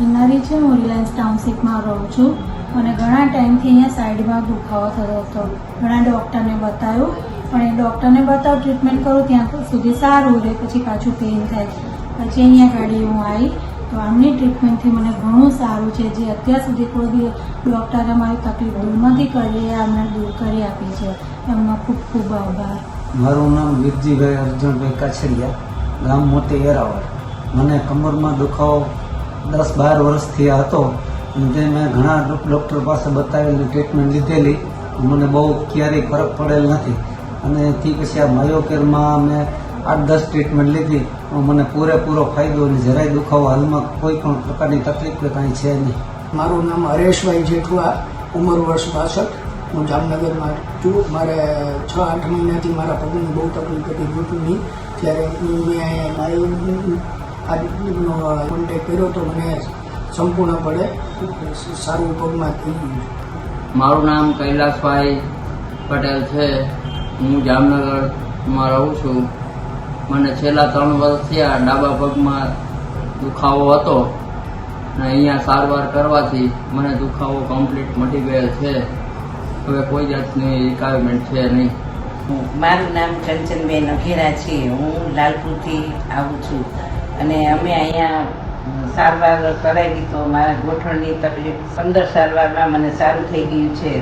કિન્નરી છે હું રિલાયન્સ ટાઉનશીપમાં રહું છું. અને ઘણા ટાઈમથી અહીંયા સાઈડમાં દુખાવો થતો હતો. ઘણા ડૉક્ટરને બતાવ્યું. પણ એ ડૉક્ટરને બતાવ ટ્રીટમેન્ટ કરું ત્યાં સુધી સારું રહે, પછી પાછું પેઇન થાય. પછી અહીંયા ગાડી હું આવી. તો આમની ટ્રીટમેન્ટથી મને ઘણું સારું છે. જે અત્યાર સુધી કોઈ ડૉક્ટરે મારી તકલીફ દૂર નથી કરી, એ અમને દૂર કરી આપી છે. એમનો ખૂબ ખૂબ આભાર. મારું નામ વીરજીભાઈ અર્જુનભાઈ કાછડિયા, ગામ મોટી એરાવળ. મને કમરમાં દુખાવો દસ બાર વર્ષથી હતો. જે મેં ઘણા ડૉક્ટર પાસે બતાવેલી ટ્રીટમેન્ટ લીધેલી. મને બહુ ક્યારેય ફરક પડેલ નથી. અને તે પછી આ માયોકેરમાં મેં આઠ દસ ટ્રીટમેન્ટ લીધી. મને પૂરેપૂરો ફાયદો અને જરાય દુખાવો હાલમાં કોઈ પણ પ્રકારની તકલીફ કે કાંઈ છે નહીં. મારું નામ હરેશભાઈ જેઠવા, ઉંમર વર્ષ બાસઠ. હું જામનગરમાં છું. મારે છ, આઠ મહિનાથી મારા પગની બહુ તકલીફ હતી નહીં ત્યારે હું અહીંયા મારી આનો કોન્ટેક કર્યો તો મને સંપૂર્ણપણે સારું પગમાં થઈ ગયું મારું નામ કૈલાસભાઈ પટેલ છે. હું જામનગરમાં રહું છું. મને છેલ્લા ત્રણ વર્ષ થયા ડાબા પગમાં દુખાવો હતો. અને અહીંયા સારવાર કરવાથી મને દુખાવો કમ્પ્લીટ મટી ગયેલ છે. હવે કોઈ જાતની રિક્વાયરમેન્ટ છે નહીં. મારું નામ કંચનબેન અઘેરા છે. હું લાલપુરથી આવું છું. અને અમે અહીંયા સારવાર કરાવી તો મારા ગોઠણની તકલીફ પંદર સારવારમાં મને સારું થઈ ગયું છે.